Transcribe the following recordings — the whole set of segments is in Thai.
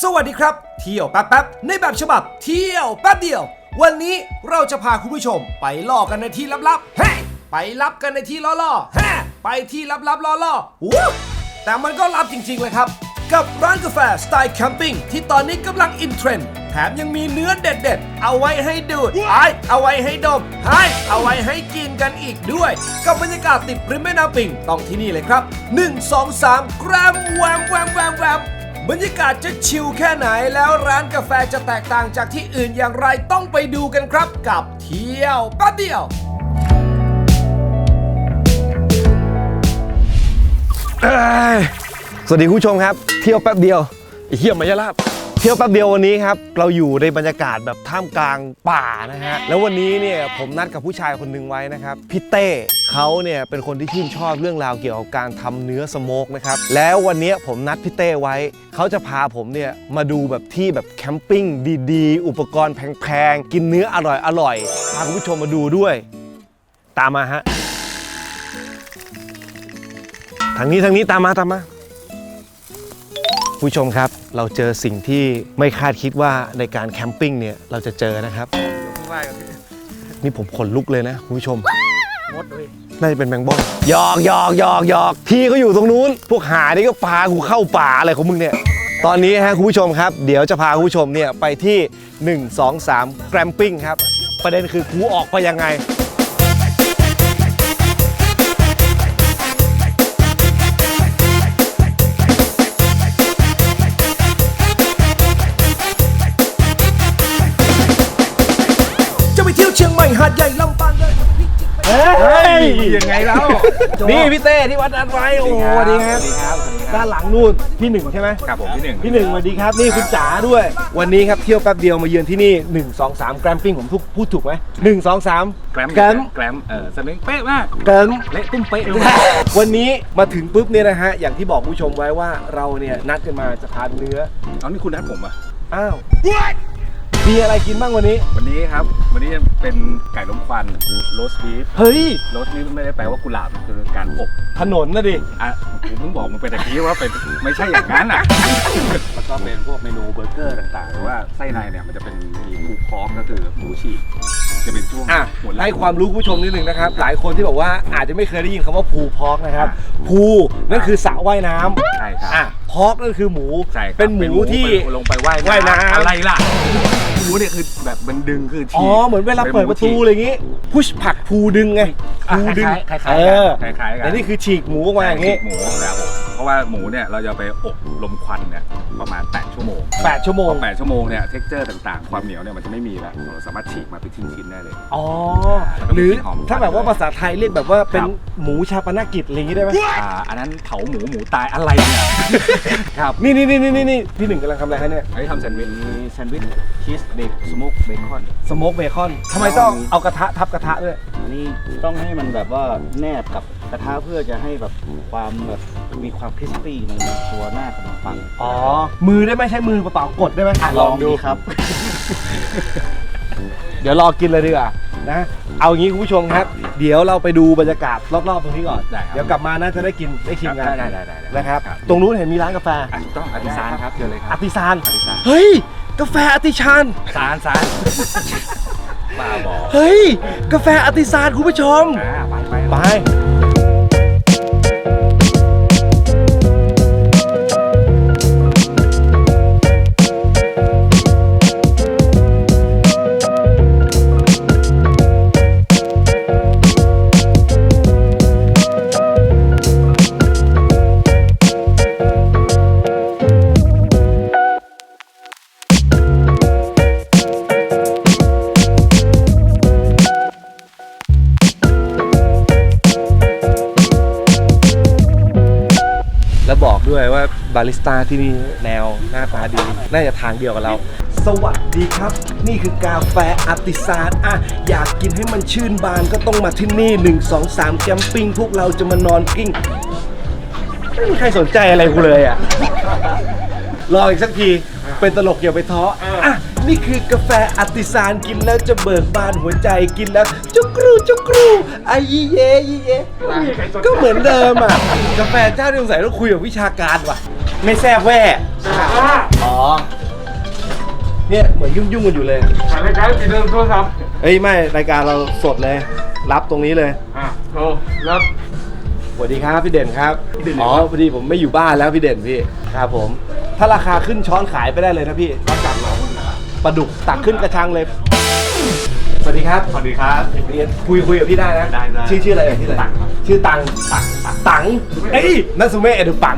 สวัสดีครับ เที่ยวแป๊บๆในแบบฉบับ เที่ยวแป๊บเดียว วันนี้เราจะพาคุณผู้ชมไปล่อกันในที่ลับๆเฮ้ไปลับกันในที่ล่อๆเฮ้ไปที่ลับๆล่อๆวู้แต่มันก็ลับจริงๆเลยครับ กับร้านกาแฟสไตล์แคมปิ้งที่ตอนนี้กำลังอินเทรนด์แถมยังมีเนื้อเด็ดๆ เอาไว้ให้ดูดไอเอาไว้ให้ดมไฮเอาไว้ให้กินกันอีกด้วย กับบรรยากาศติดริมแม่น้ำปิงต้องที่นี่เลยครับ 1 2 3 แกรมแวมแวมแวมแวม บรรยากาศจะชิลแค่ไหนแล้วร้านกาแฟจะแตกต่างจากที่อื่นอย่างไรต้องไปดูกันครับกับเที่ยวแป๊บเดียวสวัสดีคุณผู้ชมครับ เที่ยวแป๊บเดียวอ้เฮียมายาลาบ เที่ยวแป๊บเดียววันนี้ครับ เราอยู่ในบรรยากาศแบบท่ามกลางป่านะฮะ แล้ววันนี้เนี่ยผมนัดกับผู้ชายคนหนึ่งไว้นะครับพี่เต้เขาเนี่ยเป็นคนที่ชื่นชอบเรื่องราวเกี่ยวกับการทำเนื้อสโมกนะครับ แล้ววันนี้ผมนัดพี่เต้ไว้ เขาจะพาผมเนี่ยมาดูแบบที่แบบแคมปิ้งดีๆ อุปกรณ์แพงๆ กินเนื้ออร่อยๆ พาคุณผู้ชมมาดูด้วย ตามมาฮะ ทางนี้ทางนี้ตามมาตามมา ผู้ชมครับ เราเจอสิ่งที่ไม่คาดคิดว่าในการแคมปิ้งเนี่ยเราจะเจอนะครับนี่ผมขนลุกเลยนะคุณผู้ชมน่าจะเป็นแมงบ้องหยอกหยอกหยอกหยอกที่เขาอยู่ตรงนู้น พวกหานี่ก็พากูเข้าป่าอะไรของมึงเนี่ย ตอนนี้ฮะคุณผู้ชมครับ เดี๋ยวจะพาคุณผู้ชมเนี่ยไปที่ 1 2 3 แกรมปิ้งครับ ประเด็นคือกูออกไปยังไง เฮ้ยยังไงแล้วนี่พี่เต้ที่วัดนัดไว้โอ้โหสวัสดีครับสวัสดีครับด้านหลังนู่นพี่หนึ่งใช่ไหมครับผมที่หนึ่งพี่หนึ่งสวัสดีครับนี่คุณจ๋าด้วย วันนี้ครับเที่ยวแป๊บเดียวมาเยือนที่นี่1 2 3แกรมปิ้งผมทุกพูดถูกไหมหนึ่งสองสามแกรมแกรมแกรมเออสำเนียงเป๊ะมากแกรมเละตุ้มเป๊ะด้วยวันนี้มาถึงปุ๊บเนี่ยนะฮะอย่างที่บอกผู้ชมไว้ว่าเราเนี่ยนัดกันมาจะทานเนื้อเอานี่คุณนัดผมอะอ้าว มีอะไรกินบ้างวันนี้ วันนี้ครับ วันนี้เป็นไก่ล้มควันโรสบีฟเฮ้ย โรสนี่ไม่ได้แปลว่ากุหลาบคือการอบถนนนะดิ อะผมเพิ่งบอกมึงไปตะกี้ว่าเป็นไม่ใช่อย่างนั้นอะแล้วก็เป็นพวกเมนูเบอร์เกอร์ต่างๆหรือว่าไส้ในเนี่ยมันจะเป็นมีคูพร้อมก็คือหมูฉีก จะเป็นช่วงอะหัวไหล่ให้ความรู้ผู้ชมนิดนึงนะครับ หลายคนที่บอกว่าอาจจะไม่เคยได้ยินคำว่าพูพอกนะครับอะพูนั่นคือสระว่ายน้ำใช่ครับอะพอกนั่นคือหมู ใช่ครับเป็นหมูที่ไปลงไปว่ายว่ายน้ำ อะไรล่ะหมูเนี่ยคือแบบมันดึงคือฉีกอ๋อเหมือนเวลาเปิดประตูอะไรอย่างงี้ พุชผลักพูดึงไงอะพูดึงคล้ายๆคล้ายเอๆอกันคล้ายๆกัน แต่นี่คือฉีกหมูออกมาอย่างงี้หมูนะครับผมเพ ราะว่าหมูเนี่ยเราจะไปอบลมควันเนี่ยประมาณ 8 ชั่วโมง8 ชั่วโมง8ชั่วโมงเนี่ยเท็กเจอร์ต่างๆ ความเหนียวเนี่ยมันจะไม่มีแล้วเราสามารถฉีกมาเป็นชิ้นๆได้เลย อ๋อ แล้วก็มีหรือกลิ่นหอมถ้าแบบว่าภาษาไทยเรียกแบบว่าเป็นครับ หมูชาปนกิจอะไรอย่างงี้ได้ไหมอ่าอันนั้นเผาหมูหมูตายอะไรเนี่ย ครับนี่นี่นี่นี่นี่พี่หนึ่งกำลังทำอะไรคะเนี่ยไอ้ทำแซนด์วิชมีแซนด์วิชชีสเบคสโมกเบคอนสโมกเบคอนทำไมต้องเอากระทะทับกระทะด้วย อันนี้ต้องให้มันแบบว่าแนบกับกระทะเพื่อจะให้แบบความแบบมีความคริสปี้ในตัวหน้าขนมปังอ๋อ มือได้ไหมใช้มือเปล่าๆกดได้ไหมะลองดูครับ เดี๋ยวรอกินเลยดีกว่านะ เอางี้คุณผู้ชมครับ เดี๋ยวเราไปดูบรรยากาศรอบๆตรงนี้ก่อน ได้ครับ เดี๋ยวกลับมาน่าจะได้กินได้ชิมกันได้ได้ได้ได้นะครับ ตรงนู้นเห็นมีร้านกาแฟอะถูกต้องอาติซานครับเจอเลยคอรับติซาน อาติซานเฮ้ย กาแฟอติชานซานซาน บ้าบอเฮ้ย กาแฟอติซานคุณผู้ชม อ่าไปไป ไปาริสต้าที่นี่แนวหน้าตาดี น่าจะทางเดียวกับเรา สวัสดีครับ นี่คือกาแฟอาติซานอะอยากกินให้มันชื่นบานก็ต้องมาที่นี่ 1 2 3 แคมปิ้งพวกเราจะมานอนกิ้ง ไม่มีใครสนใจอะไรกูเลยอะ รออีกสักที เป็นตลกอย่าไปท้ออะนี่คือกาแฟอาติซานกินแล้วจะเบิกบานหัวใจกินแล้วจุกรูจุกรูไอยีเยยีเยก็เหมือนเดิมอะ กาแฟเจ้าที่สงสัยต้องคุยกับวิชาการว่ะ ไม่แซ่บแว่อ๋อ เนี่ยเหมือนยุ่งยุ่งๆกันอยู่เลยรายการติดเดิมโทรศัพท์เฮ้ยไม่รายการเราสดเลย รับตรงนี้เลย อะโทรแล้ว สวัสดีครับพี่เด่นครับอ๋อพอดีผมไม่อยู่บ้านแล้วพี่เด่นพี่ ครับผม ถ้าราคาขึ้นช้อนขายไปได้เลยนะพี่รับจัดเราปลาดุกตักขึ้นกระชังเลย สวัสดีครับสวัสดีครับ เรียนคุยคุยกับพี่ได้นะได้ได้ชื่อชื่ออะไรเอ่ยชื่ออะไรตังครับ ชื่อตังตังตังเอ้ยนัสุเมะเอดูปัง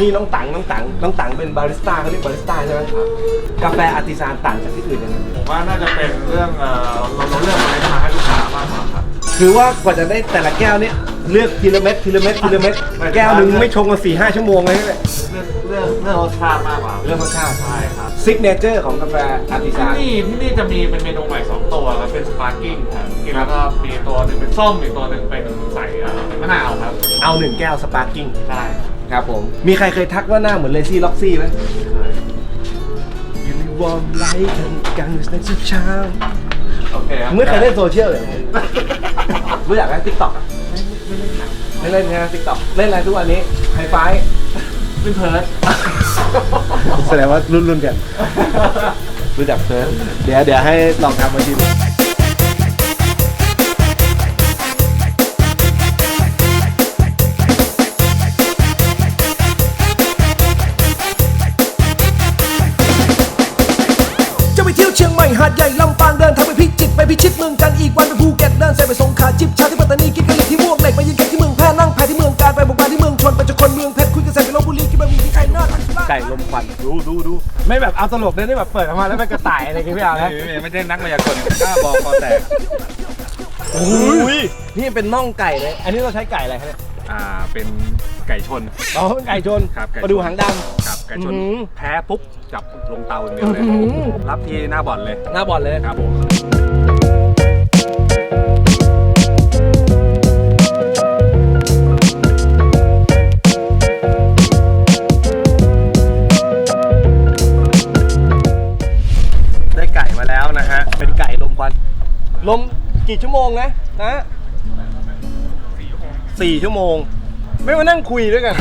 นี่น้องตังน้องตังน้องตังเป็นบาริสต้าเขาเรียกบาริสต้าใช่ไหมกาแฟอาร์ติซานต่างจากที่อื่นยังไงผมว่าน่าจะเป็นเรื่องเอ่อเราเราเลือกอะไรมาให้ลูกค้ามากกว่าครับ คือว่ากว่าจะได้แต่ละแก้วเนี่ย เลือกทีละเม็ดทีละเม็ดทีละเม็ดแก้วหนึ่งไม่ชงกันสี่ห้าชั่วโมงเลยเนี่ยเรื่องเรื่องเรื่องรสชาติมากกว่าเรื่องรสชาติใช่ครับซิกเนเจอร์ของกาแฟอาร์ติที่ซานนี่ที่นี่จะมีเป็นเมนูใหม่2ตัวครับเป็นสปาร์กิ้งครับกินแล้วก็มีตัวหนึ่งเป็นส้มอีกตัวหนึ่งเป็นใส่เอ่อมะนาวครับเอาหนึ่งแก้วสปาร์กิ้งได้ครับผม มีใครเคยทักว่าหน้าเหมือนเลซี่ล็อกซี่ไหมยูนิวอร์มไลท์กันกังในทุกเช้าโอเคครับไม่เคยเล่นโซเชียลเลยรู้จักไหมทิกตอก ไม่เล่นนะทิกตอกเล่นอะไรทุกวันนี้ไฮไฟเป็นเพิร์ดแสดงว่ารุ่นรุ่นๆกัน รู้จักเพิร์ดเดี๋ยวเดี๋ยวให้ลองทำมาทีนึ ไก่นอดไก่ลมควันดูดูดูไม่แบบเอาตลกเลยนี่แบบเปิดออกมาแล้วเป็นกระต่ายอะไรกันไม่เอานะไม่ไม่ใช่นักมายากลกล้าบอกคอแตกโอ้ยนี่เป็นน่องไก่เลย อันนี้เราใช้ไก่อะไรครับเนี่ยอ่าเป็นไก่ชนอ๋อเป็นไก่ชนครับไก่ชนมาดูหางดครับไก่ชนอื้อหือแพ้ปุ๊บจับลงเตาอย่างเดียวเลยอื้อหือรับที่หน้าบ่อนเลยำหน้าบอลเลยครับผม สี่ชั่วโมง ไม่มานั่งคุยด้วยกัน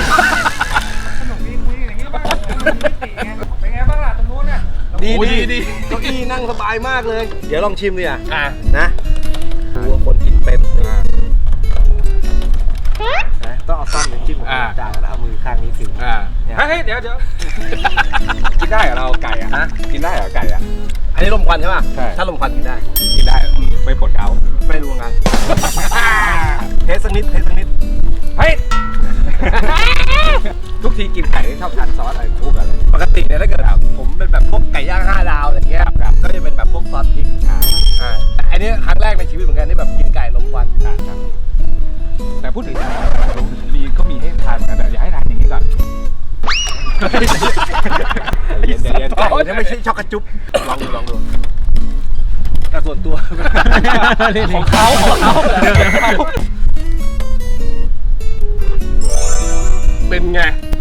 ขนมดีคุยอย่างนี้บ้างเป็นไงบ้างล่ะตรงโน้นเนี่ยดีดี เก้าอี้นั่งสบายมากเลย เดี๋ยวลองชิมดิอะอะนะดูว่คนกินเป็นต้องเอาซ่อนมจิ้มหัวอ่า จ่ายแล้วเอามือข้างนี้ถึงอเฮ้ยเดี๋ยวเดี๋ยวกินได้เหรอเราไก่อะฮะกินได้เหรอไก่อะ อันนี้ลมควันใช่ป่ะใช่ ถ้าลมควันกินได้ กินได้ไม่ปวดเขาไม่รู้งาน เทสสักนิดเทสสักนิด กินไก่นี่ชอบทานซอสอะไรทุกอะไรปกติเนี่ยถ้าเกิดผมเป็นแบบพวกไก่ย่างห้าดาวอะไรเงี้ยก็จะเป็นแบบพวกซอสพริกอ่าอ่าแต่อันนี้ครั้งแรกในชีวิตเหมือนกันที่แบบกินไก่ลมควันอ่าครับแต่พูดถึงมีก็มีให้ทานกันแต่อย่าให้ทานอย่างนี้ก่อนเย็นๆเย็นๆไก่เนี่ยไม่ใช่ช็อกโกจุ๊บลองดูลองดูแต่ส่วนตัว ของเขาของเขาเป็นไงเก้าอี้ใช่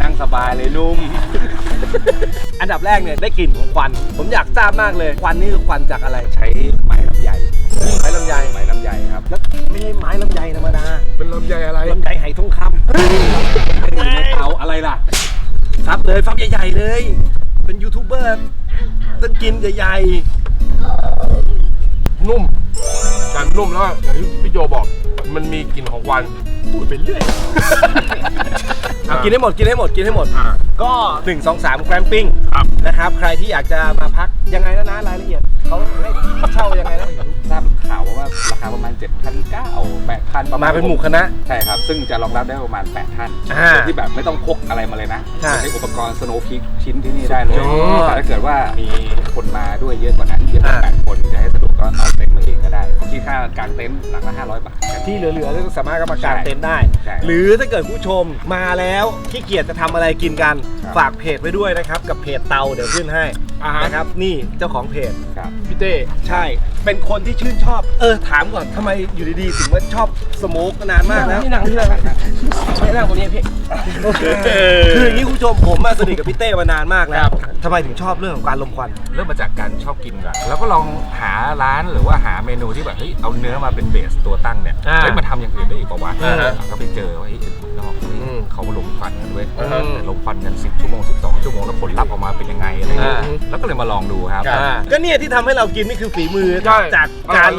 นั่งสบายเลยนุ่ม อันดับแรกเนี่ยได้กลิ่นของควัน ผมอยากทราบมากเลย ควันนี่คือควันจากอะไร ใช้ไม้ลำไยไม้ลำไยไม้ลำไยครับ แล้วไม่ใช่ไม้ลำไยธรรมดา เป็นลำไยอะไร ลำไยไหทองคำเอาอะไรล่ะฟับเลยฟับใหญ่ๆเลย เป็นยูทูบเบอร์ต้องกินใหญ่นุ่มการนุ่มแล้วอย่างที่พี่โจบอก มันมีกลิ่นของควันพูดไปเรื่อยๆ เอากินให้หมดกินให้หมดกินให้หมด อ่า ก็ 1 2 3แกรมปิ้งครับ นะครับ ใครที่อยากจะมาพักยังไงนะนะรายละเอียดเขาให้เช่ายังไงนะทราบข่าวว่าราคาประมาณ 7,900 8,000ประมามาณเป็นหมู่คณะ ใช่ครับ ซึ่งจะรองรับได้ประมาณ 8 ท่านอ่าโดยที่แบบไม่ต้องพกอะไรมาเลยนะใช่ใช้อุปกรณ์สโนว์พิกชิ้นที่นี่ได้เลยสุดยอดแต่ถ้าเกิดว่ามีคนมาด้วยเยอะกว่านั้นเยอะกว่าากางเต็นท์หลังละ500 บาท ที่เหลือๆก็สามารถก็มากางเต็นท์ได้ ใช่หรือถ้าเกิดผู้ชมมาแล้วขี้เกียจจะทำอะไรกินกัน ครับ ฝากเพจไว้ด้วยนะครับ กับเพจเตาเดี๋ยวขึ้นให้อ่าฮะนะครับ นี่เจ้าของเพจ ครับ พี่เต้ ใช่ เป็นคนที่ชื่นชอบ เออ ถามก่อนทำไมอยู่ดีๆ ถึงว่าชอบสโมกนานมากแล้ว นี่หนังที่ไหนไม่นั่งตรงนี้พี่คืออย่างนี้คุณผู้ชมผมมาสนิทกับพี่เต้มานานมากแล้วทำไมถึงชอบเรื่องของการลมควัน เริ่มมาจากการชอบกินก่อนแล้วก็ลองหาร้านหรือว่าหาเมนูที่แบบเฮ้ยเอาเนื้อมาเป็นเบสตัวตั้งเนี่ยเฮ้ยมาทำอย่างอื่นได้อีกป่าวะอ่าก็ไปเจอว่าเฮ้ยเมืองนอกเขาลมควันกันเว้ยลมควันกัน10ชั่วโมง12ชั่วโมงแล้วผลลัพธ์ออกมาเป็นยังไงอะไรเงี้ยแล้วก็เลยมาลองดูครับ ก็เนี่ยที่ทำให้เรากินนี่คือฝีมือจากการ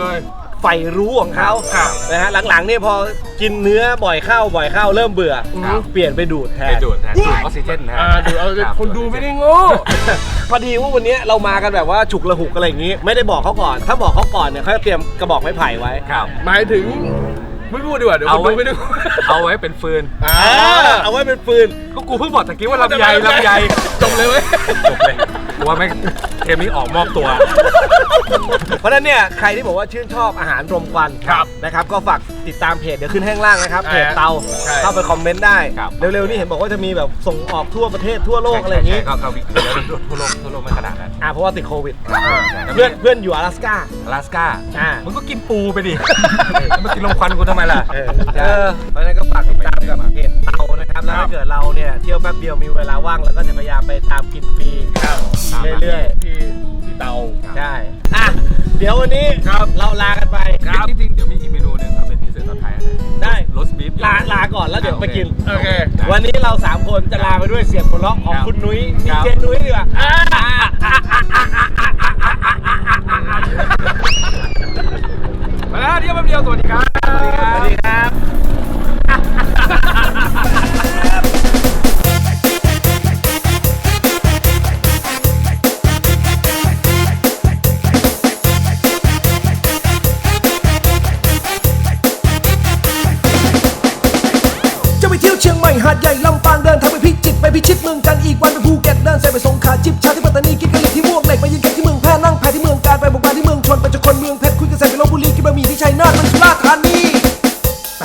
ใฝ่รู้ของเขาครับนะฮะหลังๆเนี่ยพอกินเนื้อบ่อยเข้าบ่อยเข้าเริ่มเบื่อ ครับ เปลี่ยนไปดูดแทไปนดูดแทนดูดออกซิเจนแทนอ่าดูเอารับคนดูไม่ได้โง่พอดีว่าวันนี้เรามากันแบบว่าฉุกระหุกอะไรอย่างนี้ ไม่ได้บอกเขาก่อน ถ้าบอกเขาก่อนเนี่ยเขาจะเตรียมกระบอกไม้ไผ่ไว้ ครับ หมายถึง ไม่พูดดีกว่าเดี๋ยวคนดูไม่ได้ เอาไว้เป็นฟืน อ่า เออเอาไว้เป็นฟืน ก็กูเพิ่งบอกตะกี้ว่าลำไยลำไย จบเลยเว้ย จบเลยกูว่าแม่งเทมนี้ออกมอบตัว เพราะฉะนั้นเนี่ยใครที่บอกว่าชื่นชอบอาหารรมควัน ครับ นะครับก็ฝากติดตามเพจเดี๋ยวขึ้นให้ข้างล่างนะครับ ใช่ เพจเตา ใช่ เข้าไปคอมเมนต์ได้ ครับ เร็วๆนี่เห็นบอกว่าจะมีแบบส่งออกทั่วประเทศทั่วโลกอะไรอย่างนี้ นี้ก็ก็เดี๋ยวทั่วโลกทั่วโลกไม่ขนาดนั้น อ่าเพราะว่าติดโควิด เพื่ เพื่ อ อน นเพื่อนอยู่阿拉斯กา อลาสก้า อ่า มึงก็กินปูไปดิมากินลมควันกูทำไม ล่ะเออเออเพราะฉะนั้นก็ฝากติดตามกับเพจเตานะครับแล้วถ้าเกิดเราเนี่ยเที่ยวแป๊บเดียวมีเวลาว่างเราก็จะพยายามไปตามกินฟรีเรื่อย ที่ที่เตาๆใช่อะเดี๋ยววันนี้ครับเราลากันไปจริงๆเดี๋ยวมีอีกเมนูหนึงครับเป็นพิเศษตอนท้ายนะได้โรสบีฟ ลาลาก่อนแล้วเดี๋ยวไปกิน โอเค วันนี้เราสามคนจะลาไปด้วยเสียงหัวเราะของคุณนุ้ยดีเจนุ้ยดีกว่า มาแล้วเดียวแป๊บเดียวสวัสดีครับ สวัสดีครับ